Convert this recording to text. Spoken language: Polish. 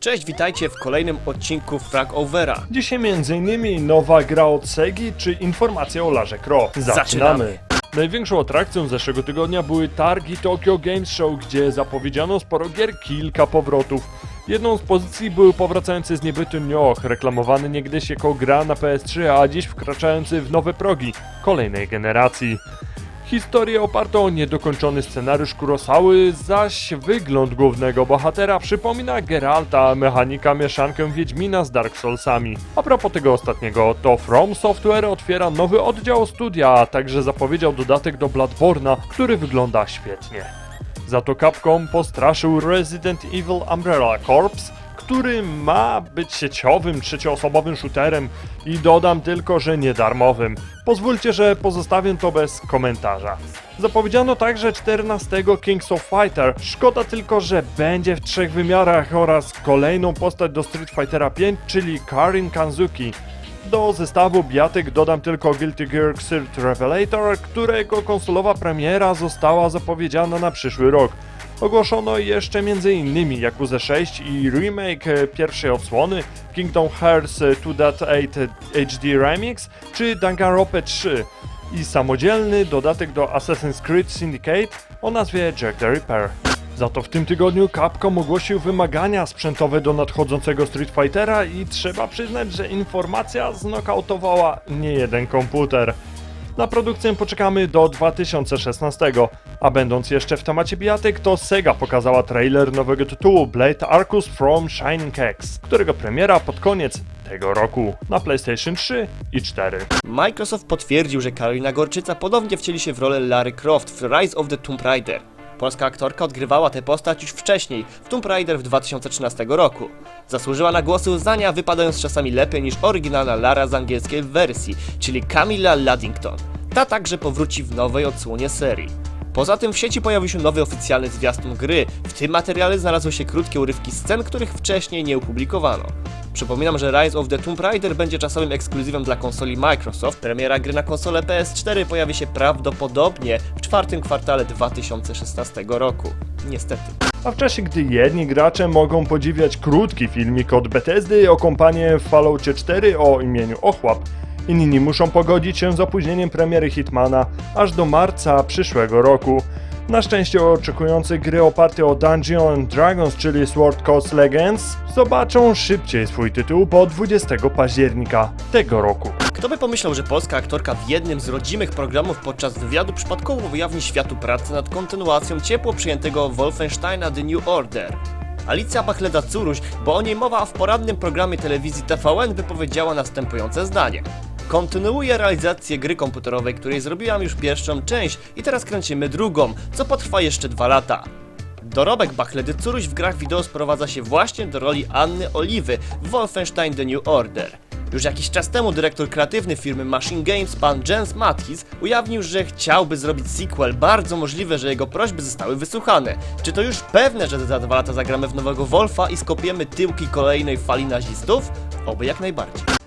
Cześć, witajcie w kolejnym odcinku Frag Overa. Dzisiaj m.in. nowa gra od Segi czy informacja o Larze Croft. Zaczynamy. Zaczynamy. Największą atrakcją zeszłego tygodnia były targi Tokyo Games Show, gdzie zapowiedziano sporo gier, kilka powrotów. Jedną z pozycji był powracający z niebytu Nioh, reklamowany niegdyś jako gra na PS3, a dziś wkraczający w nowe progi kolejnej generacji. Historię opartą o niedokończony scenariusz Kurosały, zaś wygląd głównego bohatera przypomina Geralta, mechanika mieszankę Wiedźmina z Dark Soulsami. A propos tego ostatniego, to From Software otwiera nowy oddział studia, a także zapowiedział dodatek do Bloodborne'a, który wygląda świetnie. Za to Capcom postraszył Resident Evil Umbrella Corps, który ma być sieciowym, trzecioosobowym shooterem i dodam tylko, że niedarmowym. Pozwólcie, że pozostawię to bez komentarza. Zapowiedziano także 14 Kings of Fighter. Szkoda tylko, że będzie w trzech wymiarach oraz kolejną postać do Street Fightera 5, czyli Karin Kanzuki. Do zestawu bijatek dodam tylko Guilty Gear Xrd Revelator, którego konsolowa premiera została zapowiedziana na przyszły rok. Ogłoszono jeszcze m.in. Yakuza 6 i remake pierwszej odsłony, Kingdom Hearts e, 2.8 HD Remix czy Danganronpa 3 i samodzielny dodatek do Assassin's Creed Syndicate o nazwie Jack the Ripper. Za to w tym tygodniu Capcom ogłosił wymagania sprzętowe do nadchodzącego Street Fightera i trzeba przyznać, że informacja znokautowała nie jeden komputer. Na produkcję poczekamy do 2016, a będąc jeszcze w temacie bijatek, to Sega pokazała trailer nowego tytułu Blade Arcus from Shining X, którego premiera pod koniec tego roku na PlayStation 3 i 4. Microsoft potwierdził, że Karolina Gorczyca ponownie wcieli się w rolę Lary Croft w Rise of the Tomb Raider. Polska aktorka odgrywała tę postać już wcześniej, w Tomb Raider w 2013 roku. Zasłużyła na głosy uznania, wypadając czasami lepiej niż oryginalna Lara z angielskiej wersji, czyli Camilla Luddington. Ta także powróci w nowej odsłonie serii. Poza tym w sieci pojawił się nowy oficjalny zwiastun gry. W tym materiale znalazły się krótkie urywki scen, których wcześniej nie opublikowano. Przypominam, że Rise of the Tomb Raider będzie czasowym ekskluzywem dla konsoli Microsoft. Premiera gry na konsolę PS4 pojawi się prawdopodobnie w czwartym kwartale 2016 roku. Niestety. A w czasie, gdy jedni gracze mogą podziwiać krótki filmik od Bethesdy o kompanię w Falloutie 4 o imieniu Ochłap, inni muszą pogodzić się z opóźnieniem premiery Hitmana aż do marca przyszłego roku. Na szczęście oczekujący gry oparte o Dungeons and Dragons, czyli Sword Coast Legends, zobaczą szybciej swój tytuł, bo 20 października tego roku. Kto by pomyślał, że polska aktorka w jednym z rodzimych programów podczas wywiadu przypadkowo ujawni światu pracę nad kontynuacją ciepło przyjętego Wolfensteina The New Order. Alicja Pachleda-Curuś, bo o niej mowa w porannym programie telewizji TVN wypowiedziała następujące zdanie. Kontynuuję realizację gry komputerowej, której zrobiłam już pierwszą część i teraz kręcimy drugą, co potrwa jeszcze dwa lata. Dorobek Bachledy Curuś w grach wideo sprowadza się właśnie do roli Anny Oliwy w Wolfenstein The New Order. Już jakiś czas temu dyrektor kreatywny firmy Machine Games, pan Jens Mathis, ujawnił, że chciałby zrobić sequel. Bardzo możliwe, że jego prośby zostały wysłuchane. Czy to już pewne, że za dwa lata zagramy w nowego Wolfa i skopiemy tyłki kolejnej fali nazistów? Oby jak najbardziej.